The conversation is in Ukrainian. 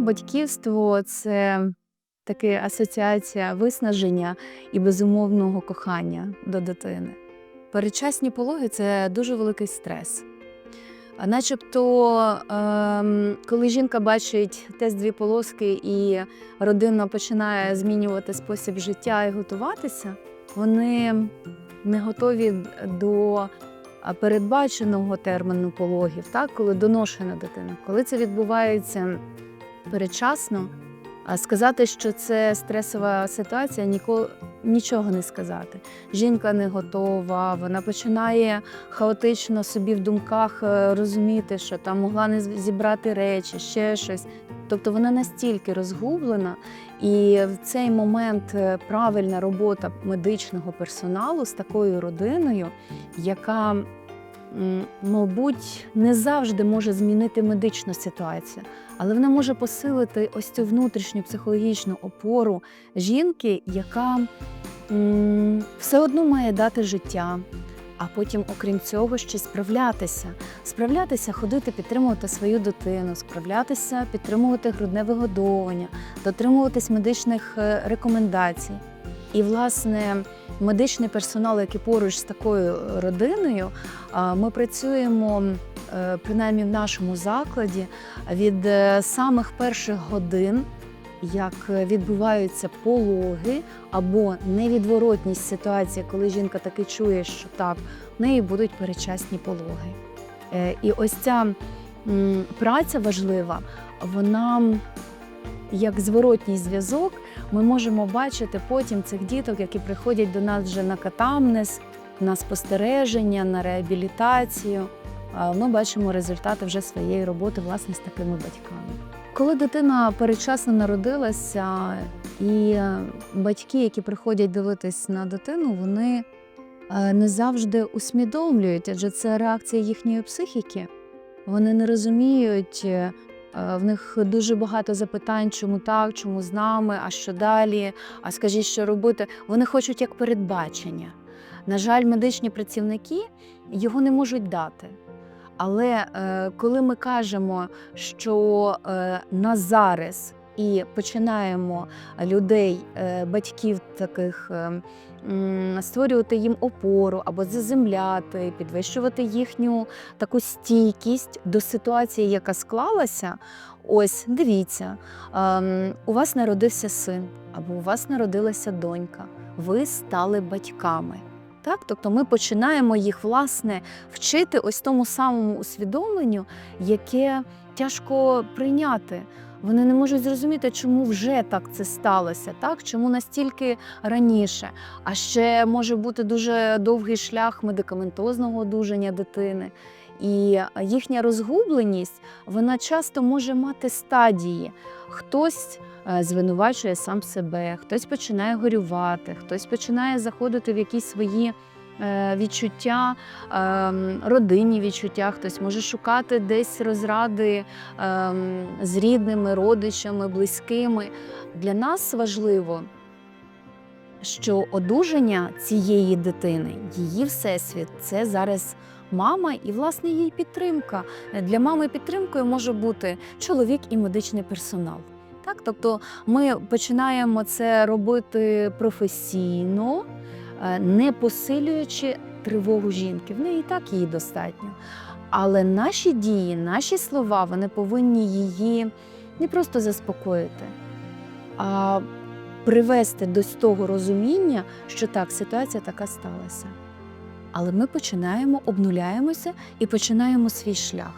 батьківство це таке асоціація виснаження і безумовного кохання до дитини. Передчасні пологи це дуже великий стрес. Начебто, ем, коли жінка бачить тест дві полоски і родина починає змінювати спосіб життя і готуватися, вони не готові до передбаченого терміну пологів, так, коли доношена дитина. Коли це відбувається передчасно, а сказати, що це стресова ситуація, ніколи нічого не сказати. Жінка не готова, вона починає хаотично собі в думках е, розуміти, що там могла не зібрати речі, ще щось. Тобто вона настільки розгублена, і в цей момент е, правильна робота медичного персоналу з такою родиною, яка, мабуть, не завжди може змінити медичну ситуацію, але вона може посилити ось цю внутрішню психологічну опору жінки, яка все одно має дати життя. А потім, окрім цього, ще справлятися. Справлятися, ходити, підтримувати свою дитину, справлятися, підтримувати грудне вигодовування, дотримуватись медичних е, рекомендацій. І, власне, медичний персонал, який поруч з такою родиною, ми працюємо е, принаймні в нашому закладі від е, самих перших годин, як е, відбуваються пологи або невідворотність ситуації, коли жінка таки чує, що так, в неї будуть передчасні пологи. Е, І ось ця праця важлива, вона як зворотній зв'язок, ми можемо бачити потім цих діток, які приходять до нас вже на катамнез, на спостереження, на реабілітацію. Ми бачимо результати вже своєї роботи власне з такими батьками. Коли дитина передчасно народилася, і е, батьки, які приходять дивитись на дитину, вони е, не завжди усвідомлюють, адже це реакція їхньої психіки. Вони не розуміють, е, в них дуже багато запитань, чому так, чому з нами, а що далі, а скажіть, що робити. Вони хочуть як передбачення. На жаль, медичні працівники його не можуть дати. Але е, коли ми кажемо, що е, на зараз і починаємо людей, е, батьків таких е, створювати їм опору або заземляти, підвищувати їхню таку стійкість до ситуації, яка склалася. Ось дивіться, у вас народився син, або у вас народилася донька. Ви стали батьками. Так, тобто ми починаємо їх власне вчити ось тому самому усвідомленню, яке тяжко прийняти. Вони не можуть зрозуміти, чому вже так це сталося, так чому настільки раніше. А ще може бути дуже довгий шлях медикаментозного одужання дитини. І їхня розгубленість вона часто може мати стадії. Хтось е, звинувачує сам себе, хтось починає горювати, хтось починає заходити в якісь свої відчуття, ем, родинні відчуття, хтось може шукати десь розради ем, з рідними, родичами, близькими. Для нас важливо, що одужання цієї дитини, її всесвіт це зараз мама і власне її підтримка. Для мами підтримкою може бути чоловік і медичний персонал. Так, тобто ми починаємо це робити професійно, е, не посилюючи тривогу жінки. В неї і так її достатньо. Але наші дії, наші слова, вони повинні її не просто заспокоїти, а привести до того розуміння, що так, ситуація така сталася. Але ми починаємо, обнуляємося і починаємо свій шлях.